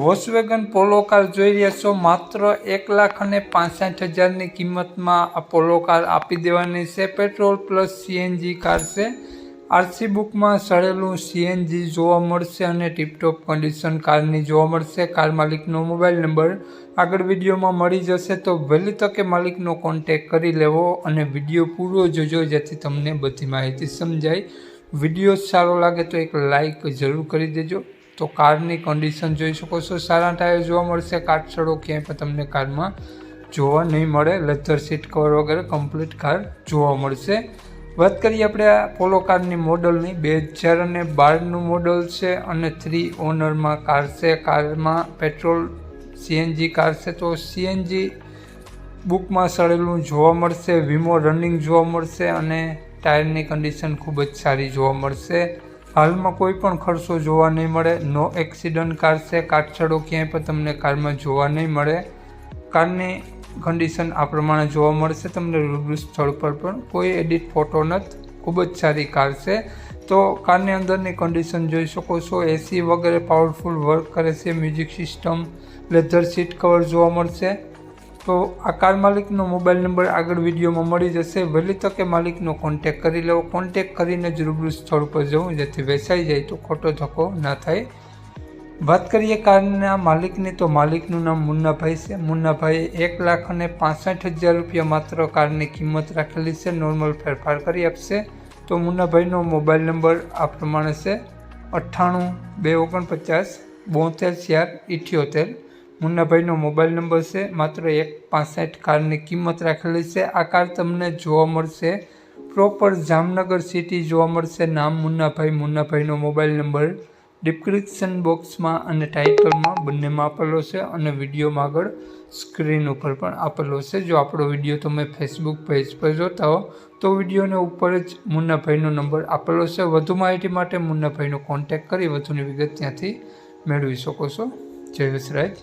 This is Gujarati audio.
વોલ્kswagen પોલો કાર જોઈ રહ્યા છો. માત્ર એક લાખ અને પાંસઠ હજારની કિંમતમાં આ પોલો કાર આપી દેવાની છે. પેટ્રોલ પ્લસ સીએનજી કાર છે. આરસી બુકમાં સડેલું સીએનજી જોવા મળશે અને ટીપટોપ કન્ડિશન કારની જોવા મળશે. કાર માલિકનો મોબાઈલ નંબર આગળ વિડીયોમાં મળી જશે. તો વહેલી તકે માલિકનો કોન્ટેક કરી લેવો અને વીડિયો પૂરો જોજો, જેથી તમને બધી માહિતી સમજાય. વીડિયો સારો લાગે તો એક લાઈક જરૂર કરી દેજો. તો કારની કન્ડિશન જોઈ શકો છો. સારા ટાયર જોવા મળશે. કાટછડો ક્યાંય પણ તમને કારમાં જોવા નહીં મળે. લેધર સીટ કવર વગેરે કમ્પ્લીટ કાર જોવા મળશે. વાત કરીએ આપણે આ પોલો કારની મોડલની. બે હજાર અને બારનું મોડલ છે અને થ્રી ઓનરમાં કાર છે. કારમાં પેટ્રોલ સીએનજી કાર છે. તો સીએનજી બુકમાં સડેલું જોવા મળશે. વીમો રનિંગ જોવા મળશે અને ટાયરની કન્ડિશન ખૂબ જ સારી જોવા મળશે. હાલમાં કોઈ પણ ખર્ચો જોવા નહીં મળે. નો એક્સિડન્ટ કાર છે. કાટછડો ક્યાંય પણ તમને કારમાં જોવા નહીં મળે. કારની કન્ડિશન આ પ્રમાણે જોવા મળશે. તમને રૂબરૂ સ્થળ પર પણ કોઈ એડિટ ફોટો નથી. ખૂબ જ સારી કાર છે. તો કારની અંદરની કન્ડિશન જોઈ શકો છો. એસી વગેરે પાવરફુલ વર્ક કરે છે. Music system leather seat cover જોવા મળશે. તો આ કાર માલિકનો મોબાઈલ નંબર આગળ વિડીયોમાં મળી જશે. વહેલી તકે માલિકનો કોન્ટેક કરી લેવો. કોન્ટેક કરીને જ રૂબરૂ સ્થળ પર જવું. જેથી વેચાઈ જાય તો ખોટો ધક્કો ના થાય. વાત કરીએ કારના માલિકની, તો માલિકનું નામ મુન્નાભાઈ છે. મુન્નાભાઈએ એક લાખ અને પાસઠ હજાર રૂપિયા માત્ર કારની કિંમત રાખેલી છે. નોર્મલ ફેરફાર કરી આપશે. તો મુન્નાભાઈનો મોબાઈલ નંબર આ પ્રમાણે છે. અઠ્ઠાણું, બે ઓગણપચાસ, બોતેર, ચાર, ઇઠ્યોતેર. મુન્નાભાઈનો મોબાઈલ નંબર છે, માત્ર એક પાસઠ કારની કિંમત રાખેલી છે. આ કાર તમને જોવા મળશે. પ્રોપર જામનગર સિટી જોવા મળશે. નામ મુન્નાભાઈ, મુન્નાભાઈનો મોબાઈલ નંબર ડિસ્ક્રિપ્શન બોક્સમાં અને ટાઇટલમાં બંનેમાં આપેલો છે અને વિડીયોમાં આગળ સ્ક્રીન ઉપર પણ આપેલો છે. જો આપણો વીડિયો તમે ફેસબુક પેજ પર જોતા હો, તો વિડીયોને ઉપર જ મુન્નાભાઈનો નંબર આપેલો છે. વધુ માહિતી માટે મુન્નાભાઈનો કોન્ટેક્ટ કરી વધુની વિગત ત્યાંથી મેળવી શકો છો. જય વસરાજ